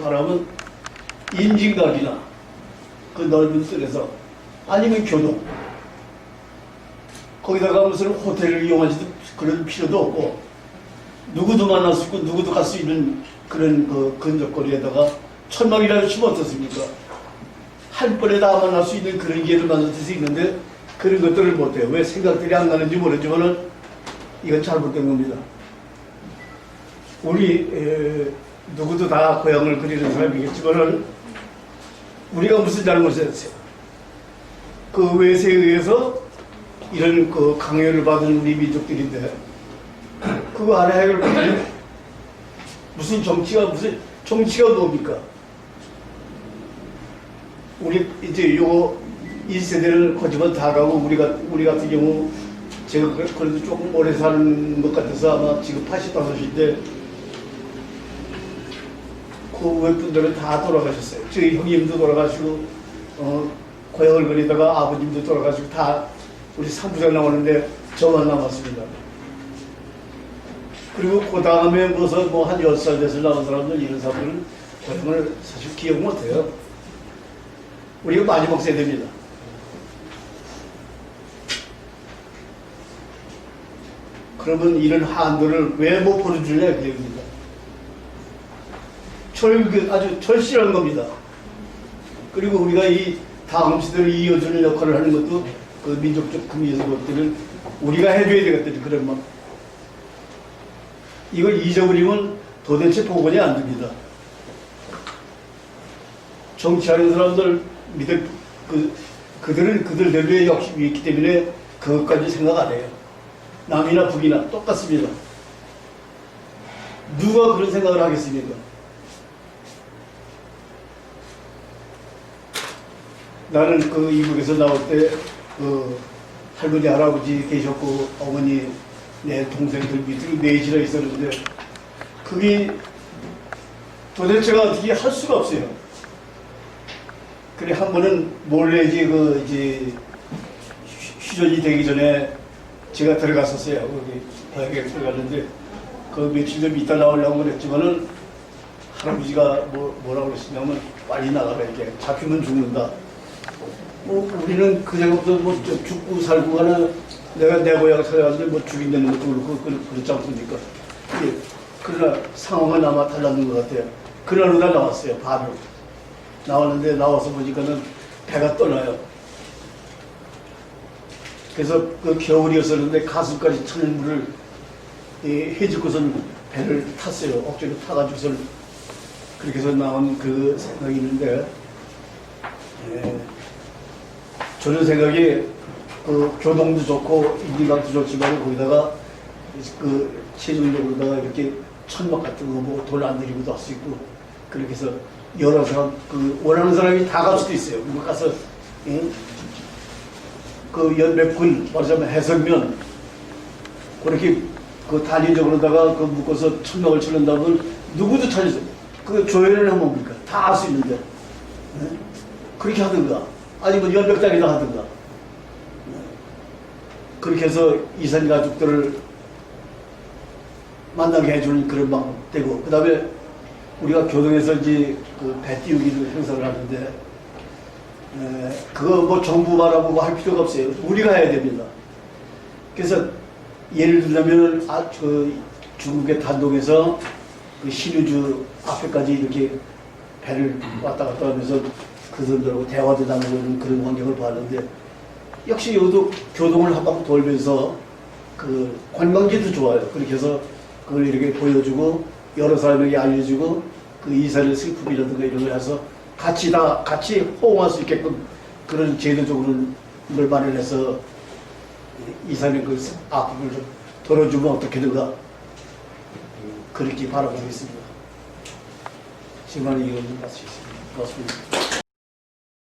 바라면 인진각이나 그 넓은 뜰에서 아니면 교동 거기다가 무슨 호텔을 이용하지도 그런 필요도 없고 누구도 만날 수 있고 누구도 갈 수 있는 그런 그 근접거리에다가 천막이라도 치면 어떻습니까? 한 번에 다 만날 수 있는 그런 기회를 만들 수 있는데 그런 것들을 못해요. 왜 생각들이 안 나는지 모르지만은 이건 잘못된 겁니다. 우리 에, 누구도 다 고향을 그리는 사람이겠지만은 우리가 무슨 잘못을 했어요? 그 외세에 의해서 이런 그 강요를 받은 우리 민족들인데 그거 하나 해결하면 무슨 정치가 무슨 정치가 뭡니까? 우리 이제 요거 이 세대를 거치면 다 가고 우리가 우리 같은 경우 제가 그래- 그래도 조금 오래 사는 것 같아서 아마 지금 85인데 그 외분들은 다 돌아가셨어요. 저희 형님도 돌아가시고 어, 고향을 그리다가 아버님도 돌아가시고 다 우리 삼부장 나오는데 저만 남았습니다. 그리고 그 다음에 무슨 뭐한 10살 돼서 나온 사람들 이런 사람들은 고향을 사실 기억 못해요. 우리가 마지막 세대입니다. 그러면 이런 한도를 왜못 풀어주냐 그 얘기입니다. 철, 그 아주 절실한 겁니다. 그리고 우리가 이 다음 시대를 이어주는 역할을 하는 것도 그 민족적 금이에서 볼 때는 우리가 해줘야 되거든요. 그런 막. 이걸 잊어버리면 도대체 복원이 안 됩니다. 정치하는 사람들 믿을 그 그들은 그들대로의 욕심이 있기 때문에 그것까지 생각 안 해요. 남이나 북이나 똑같습니다. 누가 그런 생각을 하겠습니까? 나는 그 이북에서 나올 때 그 할머니 할아버지 계셨고 어머니 내 동생들 밑으로 넷이나 있었는데 그게 도대체가 어떻게 할 수가 없어요. 그래 한 번은 몰래 이제 그 이제 휴- 휴전이 되기 전에 제가 들어갔었어요. 거기 대학에 들어갔는데 그 며칠 좀 있다 나오려고 그랬지만은 할아버지가 뭐, 뭐라고 그러시냐면 빨리 나가라 이렇게 잡히면 죽는다. 뭐 우리는 그제부터 뭐저 죽고 살고 하는 내가 내 고향 살아갔는데 뭐 죽인다는 것도 그렇고 그- 그렇지 않습니까? 예. 그러나 상황은 아마 달랐는 것 같아요. 그날보다 나왔어요. 밤에 나왔는데 나와서 보니까는 배가 떠나요. 그래서 그 겨울이었었는데 가슴까지 차는 물을 이 해집고선 배를 탔어요. 억지로 타가지고선 그렇게 해서 나온 그 생각이 있는데 예. 저는 생각이 그 교동도 좋고 인디각도 좋지만 거기다가 그 체중력으로다가 이렇게 천막 같은 거뭐돌안 들이고도 할 수 있고 그렇게 해서 여러 사람 그 원하는 사람이 다 갈 수도 있어요. 그거 가서 예? 그 연맥군 말하자면 해설면 그렇게 그 단위적으로다가 그 묶어서 천막을 치는다면 누구도 찾을 수그 조회를 하면 뭡니까? 다할수 있는데 예? 그렇게 하든가 아니면 연백장이나 하든가 예. 그렇게 해서 이산 가족들을 만나게 해주는 그런 방법 되고 그 다음에 우리가 교동에서 이제 그배 띄우기를 행사를 하는데 에, 그거 뭐 정부 바라보고 할 필요가 없어요. 우리가 해야 됩니다. 그래서 예를 들자면 아, 그 중국의 단동에서 그 신우주 앞에까지 이렇게 배를 왔다 갔다 하면서 그들하고 대화도 나누고 있는 그런 환경을 봤는데 역시 여기도 교동을 한 바퀴 돌면서 그 관광지도 좋아요. 그렇게 해서 그걸 이렇게 보여주고 여러 사람에게 알려주고 그 이사의 슬픔이라든가 이런 걸 해서 같이 다 같이 호응할 수 있게끔 그런 제도적으로 걸 마련해서 이사의 그 아픔을 좀 덜어주면 어떻게든가 그렇게 바라보고 있습니다. 시간이 이건 마치겠습니다. 고맙습니다.